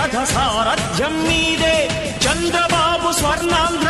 నందమూరి రథ సారథ్యం మీదే. చంద్రబాబు స్వర్ణాంధ్ర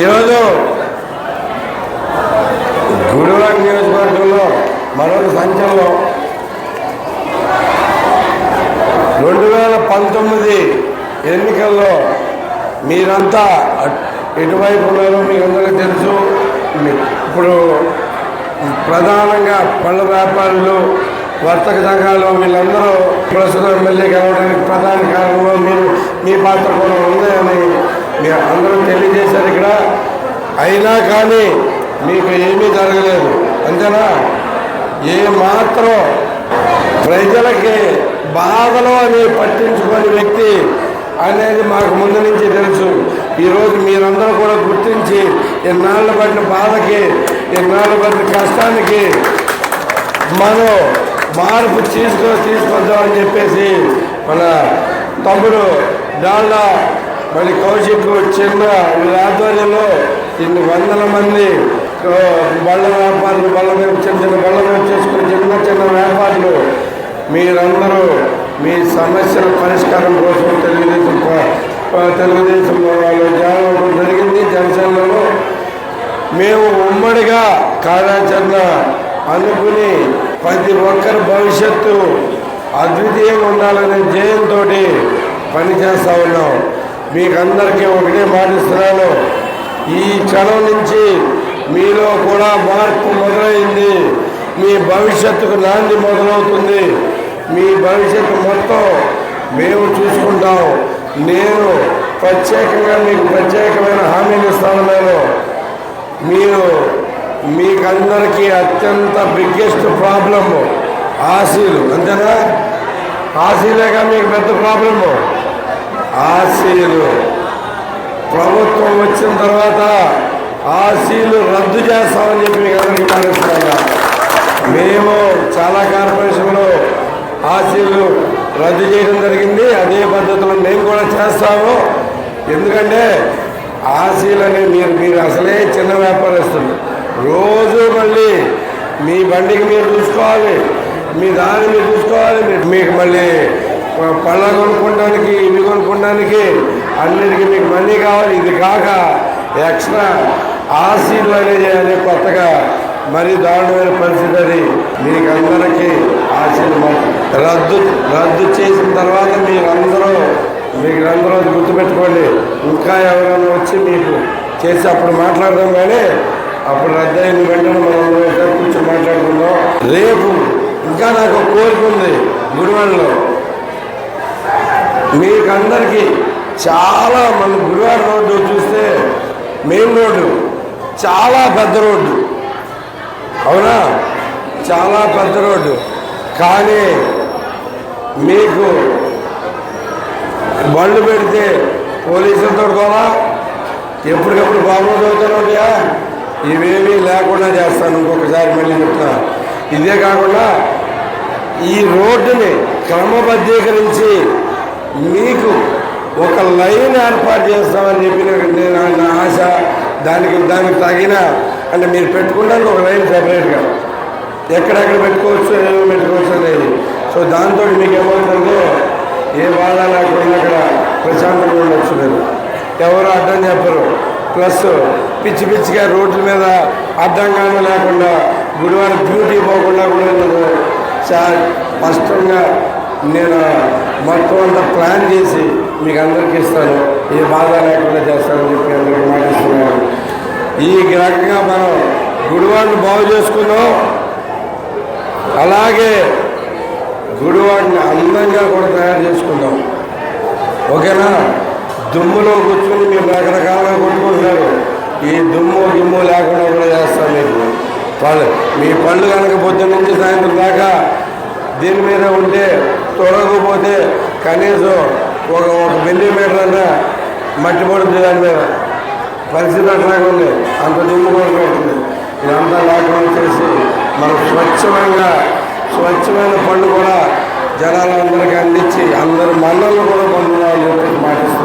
ఈరోజు గుడివాడ నియోజకవర్గంలో మరొక సంచలనం. రెండు వేల పంతొమ్మిది ఎన్నికల్లో మీరంతా ఎటువైపు ఉన్నారో మీకు అందరికీ తెలుసు. మీ- ఇప్పుడు ప్రధానంగా పళ్ళ వ్యాపారులు వర్తక సంఘాలు వీళ్ళందరూ ప్రస్తుతం ఎమ్మెల్యే కావడానికి ప్రధాన కారణంలో మీరు మీ పాత్ర కూడా ఉందని మీరు అందరూ తెలియజేశారు ఇక్కడ. అయినా కానీ మీకు ఏమీ జరగలేదు. అంతేనా? ఏ మాత్రం ప్రజలకి బాధలు అని పట్టించుకునే వ్యక్తి అనేది మాకు ముందు నుంచి తెలుసు. ఈరోజు మీరందరూ కూడా గుర్తించి ఎన్నాళ్ళు పడిన బాధకి ఎన్నాళ్ళు పడిన కష్టానికి మనం మార్పు తీసుకొని తీసుకొద్దామని చెప్పేసి మన తమ్ముడు డాల్డా మరి కౌశిక్ చిన్న ఆధ్వర్యంలో ఇన్ని వందల మంది బళ్ళ వ్యాపారులు బళ్ళ మీద చిన్న చిన్న బళ్ళ మీద చేసుకుని చిన్న చిన్న వ్యాపారులు మీరందరూ మీ సమస్యల పరిష్కారం కోసం తెలుగుదేశం తెలుగుదేశం వాళ్ళు జాయిన్ జరిగింది జనసేనలో. మేము ఉమ్మడిగా కార్యాచరణ అనుకుని ప్రతి ఒక్కరి భవిష్యత్తు అద్వితీయంగా ఉండాలనే జయంతో పనిచేస్తూ ఉన్నాం. మీకందరికీ ఒకటే మాటిస్తున్నాను ఈ క్షణం నుంచి మీలో కూడా మార్పు మొదలైంది. మీ భవిష్యత్తుకు నాంది మొదలవుతుంది. మీ భవిష్యత్తు మొత్తం మేము చూసుకుంటాం. నేను ప్రత్యేకంగా మీకు ప్రత్యేకమైన హామీలు ఇస్తాను నేను మీరు మీకందరికీ అత్యంత బిగ్గెస్ట్ ప్రాబ్లము ఆశీలు అంతేనా? ఆశీలేగా మీకు పెద్ద ప్రాబ్లము ఆశీలు. ప్రభుత్వం వచ్చిన తర్వాత ఆశీలు రద్దు చేస్తామని చెప్పి మీకు అందరికీ మేము చాలా కార్పొరేషన్లో ఆశీలు రద్దు చేయడం జరిగింది. అదే పద్ధతిలో మేము కూడా చేస్తాము. ఎందుకంటే ఆశీలని మీరు మీరు అసలే చిన్న వ్యాపారస్తులు. రోజు మళ్ళీ మీ బండికి మీరు చూసుకోవాలి. మీ దాన్ని మీరు చూసుకోవాలి. మీకు మళ్ళీ పళ్ళ కొనుక్కోడానికి ఇవి కొనుక్కోడానికి అన్నిటికీ మీకు మనీ కావాలి. ఇది కాక ఎక్స్ట్రా ఆశీలు అనేది అనే కొత్తగా. మరి దారుణమైన పరిస్థితి అది. మీకు అందరికీ ఆశీలు రద్దు రద్దు చేసిన తర్వాత మీరందరూ మీకు అందరూ అది గుర్తుపెట్టుకోండి. ఇంకా ఎవరైనా వచ్చి మీకు చేసి అప్పుడు మాట్లాడదాం కానీ అప్పుడు రద్దు అయిన వెంటనే మనం కూర్చొని మాట్లాడుకుందాం. రేపు ఇంకా నాకు కోరిక ఉంది గుడివాడలో. మీకందరికీ చాలా మన గురువారి రోడ్డు చూస్తే మెయిన్ రోడ్డు చాలా పెద్ద రోడ్డు. అవునా? చాలా పెద్ద రోడ్డు. కానీ మీకు బళ్ళు పెడితే పోలీసులతో కూడా ఎప్పటికప్పుడు బాబు చదువుతానోడియా ఇవేమీ లేకుండా చేస్తాను ఇంకొకసారి మళ్ళీ చెప్తున్నా. ఇదే కాకుండా ఈ రోడ్డుని క్రమబద్ధీకరించి మీకు ఒక లైన్ ఏర్పాటు చేస్తామని చెప్పిన నేను నా ఆశ దానికి దానికి తగిన అంటే మీరు పెట్టుకోవడానికి ఒక లైన్ సెపరేట్గా ఎక్కడెక్కడ పెట్టుకోవచ్చు ఏమో పెట్టుకోవచ్చు అనేది. సో దాంతో మీకు ఏమవుతుందో ఏ బాధ లేకుండా అక్కడ ప్రశాంతంగా ఉండొచ్చు నేను ఎవరు అడ్డం చెప్పరు. ప్లస్ పిచ్చి పిచ్చిగా రోడ్ల మీద అడ్డంగానే లేకుండా గురువారం బ్యూటీ పోకుండా కూడా చాలా స్పష్టంగా నేను మొత్తం అంతా ప్లాన్ చేసి మీకు అందరికీ ఇస్తాను. ఏ బాధ లేకుండా చేస్తానని చెప్పి అందరికీ మాటిస్తున్నాను ఈ రకంగా మనం గుడివాడిని బాగు చేసుకుందాం అలాగే గుడివాడిని అందంగా కూడా తయారు చేసుకుందాం ఓకేనా? దుమ్ములో కూర్చొని మీరు రకరకాలుగా కొట్టుకుంటున్నారు. ఈ దుమ్ము దుమ్ము లేకుండా కూడా చేస్తాం మీకు. పళ్ళు మీ పళ్ళు కనుక పొద్దున్న నుంచి సాయంత్రం దాకా దీని మీద ఉంటే తొలగకపోతే కనీసం ఒక ఒక మిల్లీమీటర్ అన్నా మట్టి పడుతుంది దాని మీద. పరిస్థితి అట్లాగే ఉంది. అంత దుమ్ము కూడా ఉంటుంది ఇదంతా లేకుండా చేసి మనం స్వచ్ఛమైన స్వచ్ఛమైన పళ్ళు కూడా జనాలందరికీ అందించి అందరి మన్నలు కూడా పొందాలని చెప్పి మాటిస్తూ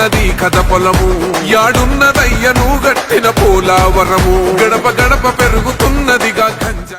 తడుస్తున్నది కథ పొలము. యాడున్నదయ్యను గట్టిన పోలావరము గడప గడప పెరుగుతున్నదిగా గంజ